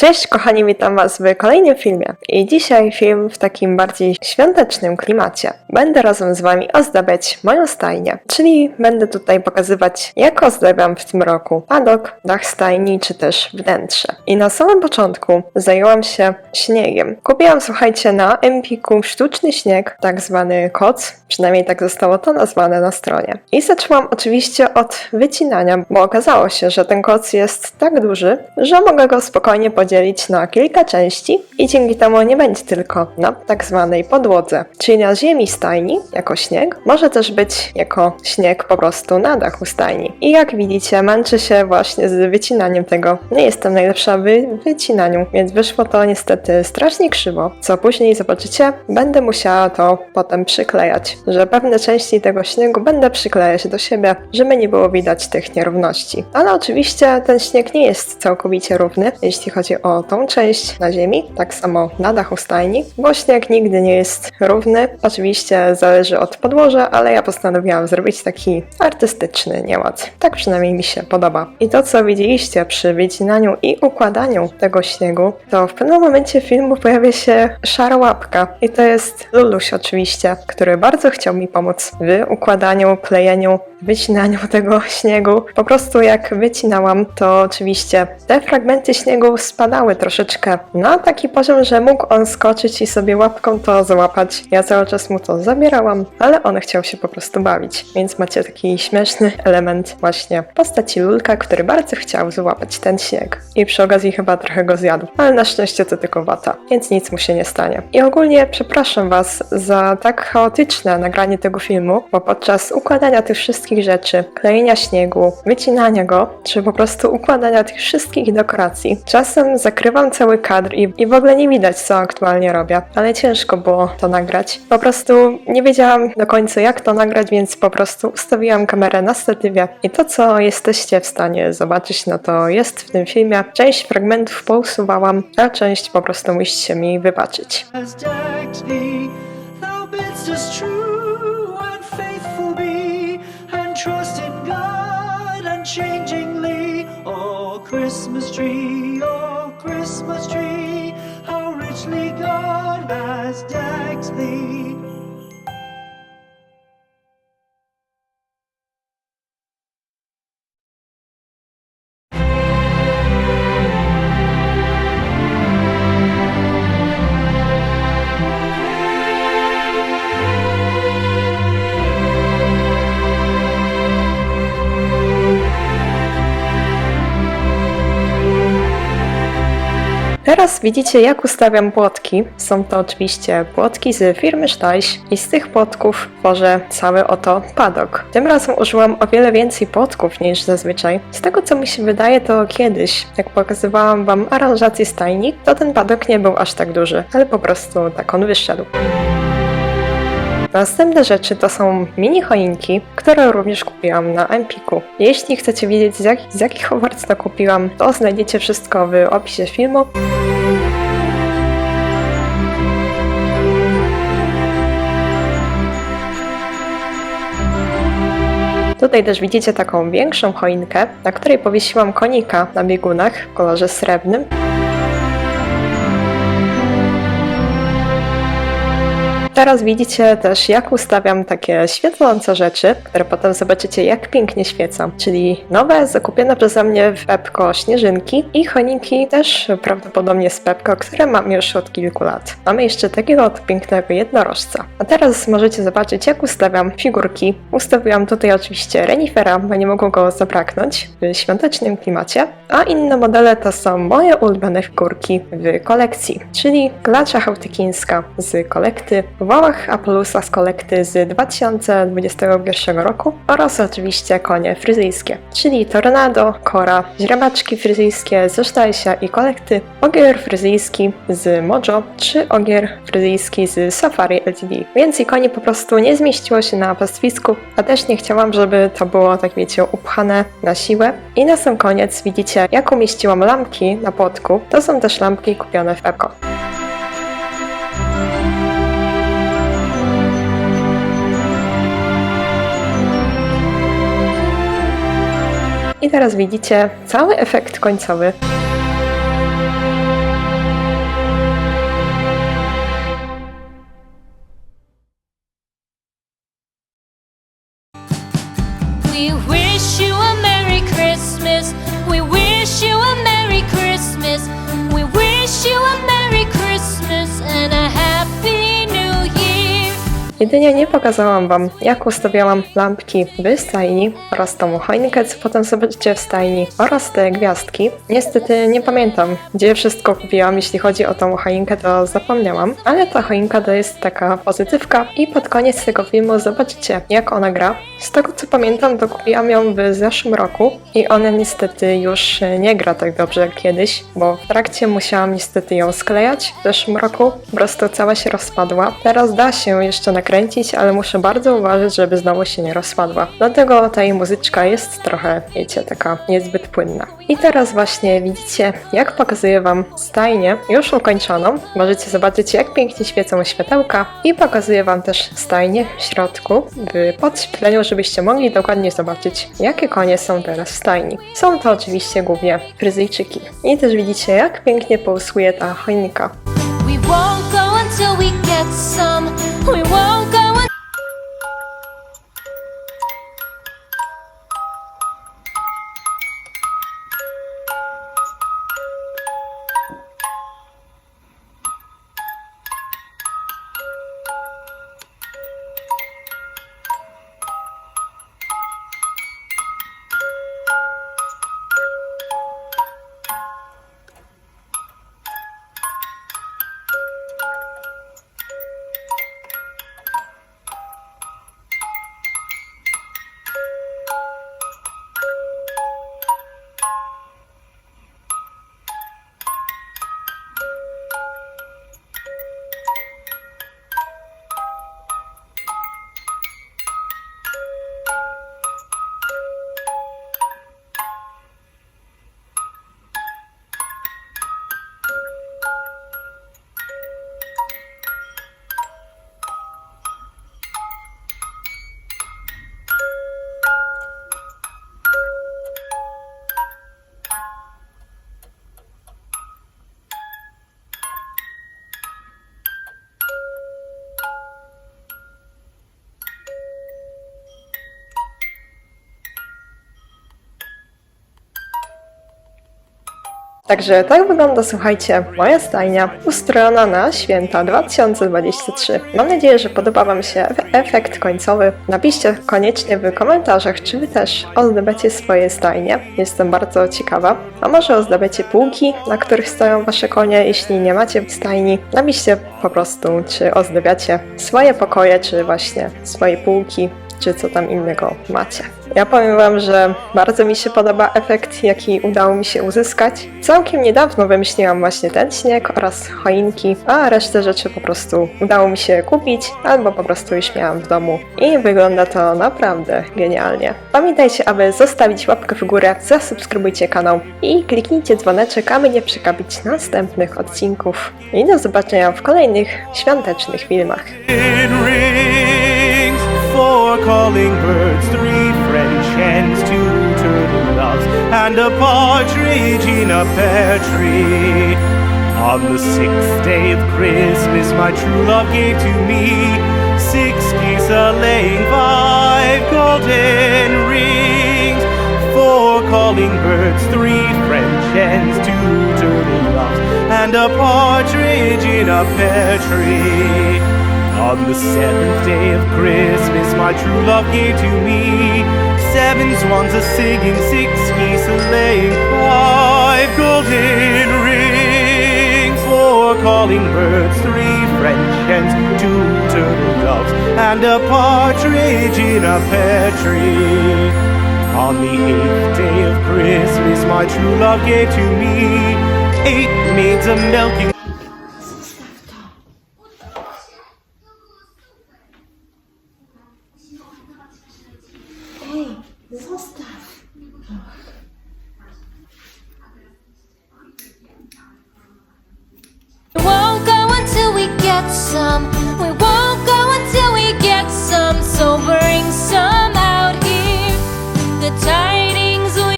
Cześć kochani, witam Was w kolejnym filmie. I dzisiaj film w takim bardziej świątecznym klimacie. Będę razem z Wami ozdabiać moją stajnię, czyli będę tutaj pokazywać jak ozdabiam w tym roku padok, dach stajni czy też wnętrze. I na samym początku zajęłam się śniegiem. Kupiłam, słuchajcie, na Empiku sztuczny śnieg, tak zwany koc, przynajmniej tak zostało to nazwane na stronie. I zaczęłam oczywiście od wycinania, bo okazało się, że ten koc jest tak duży, że mogę go spokojnie podzielić na kilka części i dzięki temu nie będzie tylko na tak zwanej podłodze, czyli na ziemi stajni jako śnieg, może też być jako śnieg po prostu na dachu stajni. I jak widzicie, męczę się właśnie z wycinaniem tego. Nie jestem najlepsza w wycinaniu, więc wyszło to niestety strasznie krzywo, co później zobaczycie, będę musiała to potem przyklejać, że pewne części tego śniegu będę przyklejać do siebie, żeby nie było widać tych nierówności. Ale oczywiście ten śnieg nie jest całkowicie równy, jeśli chodzi o tą część na ziemi, tak samo na dachu stajni, bo śnieg nigdy nie jest równy. Oczywiście zależy od podłoża, ale ja postanowiłam zrobić taki artystyczny nieład. Tak przynajmniej mi się podoba. I to, co widzieliście przy wycinaniu i układaniu tego śniegu, to w pewnym momencie filmu pojawia się szara łapka. I to jest Luluś oczywiście, który bardzo chciał mi pomóc w układaniu, klejeniu, wycinaniu tego śniegu. Po prostu jak wycinałam, to oczywiście te fragmenty śniegu spadały troszeczkę na taki poziom, że mógł on skoczyć i sobie łapką to załapać. Ja cały czas mu to zabierałam, ale on chciał się po prostu bawić. Więc macie taki śmieszny element właśnie postaci Lulka, który bardzo chciał złapać ten śnieg. I przy okazji chyba trochę go zjadł. Ale na szczęście to tylko wata, więc nic mu się nie stanie. I ogólnie przepraszam Was za tak chaotyczne nagranie tego filmu, bo podczas układania tych wszystkich rzeczy, klejenia śniegu, wycinania go, czy po prostu układania tych wszystkich dekoracji, czasem zakrywam cały kadr i, i w ogóle nie widać, co aktualnie robię. Ale ciężko było to nagrać. Po prostu nie wiedziałam do końca, jak to nagrać, więc po prostu ustawiłam kamerę na statywie i to, co jesteście w stanie zobaczyć, no to jest w tym filmie. Część fragmentów pousuwałam, a część po prostu musicie mi wybaczyć. Christmas tree, Teraz widzicie, jak ustawiam płotki. Są to oczywiście płotki z firmy Steiś i z tych płotków tworzę cały oto padok. Tym razem użyłam o wiele więcej płotków niż zazwyczaj. Z tego co mi się wydaje, to kiedyś, jak pokazywałam wam aranżację stajni, to ten padok nie był aż tak duży, ale po prostu tak on wyszedł. Następne rzeczy to są mini choinki, które również kupiłam na Empiku. Jeśli chcecie wiedzieć z, jak, z jakich owarc to kupiłam, to znajdziecie wszystko w opisie filmu. Tutaj też widzicie taką większą choinkę, na której powiesiłam konika na biegunach w kolorze srebrnym. Teraz widzicie też, jak ustawiam takie świecące rzeczy, które potem zobaczycie, jak pięknie świecą. Czyli nowe, zakupione przeze mnie w Pepko śnieżynki i choinki też prawdopodobnie z Pepko, które mam już od kilku lat. Mamy jeszcze takiego oto pięknego jednorożca. A teraz możecie zobaczyć, jak ustawiam figurki. Ustawiłam tutaj oczywiście renifera, bo nie mogło go zabraknąć w świątecznym klimacie. A inne modele to są moje ulubione figurki w kolekcji, czyli Glacza Chałtykińska z kolekty Wałach Apolusa z kolekty z 2021 roku oraz oczywiście konie fryzyjskie, czyli Tornado, Kora, źrebaczki fryzyjskie ze Sztajsia i kolekty Ogier fryzyjski z Mojo czy Ogier fryzyjski z Safari LTD. Więcej koni po prostu nie zmieściło się na pastwisku, a też nie chciałam, żeby to było tak wiecie upchane na siłę. I na sam koniec widzicie jak umieściłam lampki na płotku. To są też lampki kupione w Pepko. I teraz widzicie cały efekt końcowy. Jedynie nie pokazałam wam, jak ustawiałam lampki w stajni oraz tą choinkę, co potem zobaczycie w stajni oraz te gwiazdki. Niestety nie pamiętam, gdzie wszystko kupiłam, jeśli chodzi o tą choinkę, to zapomniałam, ale ta choinka to jest taka pozytywka i pod koniec tego filmu zobaczycie, jak ona gra. Z tego co pamiętam, to kupiłam ją w zeszłym roku i ona niestety już nie gra tak dobrze jak kiedyś, bo w trakcie musiałam niestety ją sklejać w zeszłym roku, po prostu cała się rozpadła. Teraz da się jeszcze nakręcić, ale muszę bardzo uważać, żeby znowu się nie rozpadła. Dlatego ta jej muzyczka jest trochę, wiecie, taka niezbyt płynna. I teraz właśnie widzicie, jak pokazuję wam stajnię już ukończoną. Możecie zobaczyć, jak pięknie świecą światełka i pokazuję wam też stajnię w środku w podświetleniu, żebyście mogli dokładnie zobaczyć, jakie konie są teraz w stajni. Są to oczywiście głównie fryzyjczyki. I też widzicie, jak pięknie połysuje ta choinka. We won't go until we get some. We won't Także tak wygląda, słuchajcie, moja stajnia ustrojona na święta 2023. Mam nadzieję, że podoba Wam się efekt końcowy. Napiszcie koniecznie w komentarzach, czy Wy też ozdabiacie swoje stajnie. Jestem bardzo ciekawa. A może ozdabiacie półki, na których stoją Wasze konie, jeśli nie macie stajni. Napiszcie po prostu, czy ozdabiacie swoje pokoje, czy właśnie swoje półki czy co tam innego macie. Ja powiem Wam, że bardzo mi się podoba efekt, jaki udało mi się uzyskać. Całkiem niedawno wymyśliłam właśnie ten śnieg oraz choinki, a resztę rzeczy po prostu udało mi się kupić, albo po prostu już miałam w domu i wygląda to naprawdę genialnie. Pamiętajcie, aby zostawić łapkę w górę, zasubskrybujcie kanał i kliknijcie dzwoneczek, aby nie przegapić następnych odcinków. I do zobaczenia w kolejnych świątecznych filmach. Four calling birds, three French hens, two turtle doves, and a partridge in a pear tree. On the sixth day of Christmas, my true love gave to me six geese a laying, five golden rings, four calling birds, three French hens, two turtle doves, and a partridge in a pear tree. On the seventh day of Christmas, my true love gave to me seven swans a singing, six geese a laying, five golden rings, four calling birds, three French hens, two turtle doves, and a partridge in a pear tree. On the eighth day of Christmas, my true love gave to me eight maids a milking.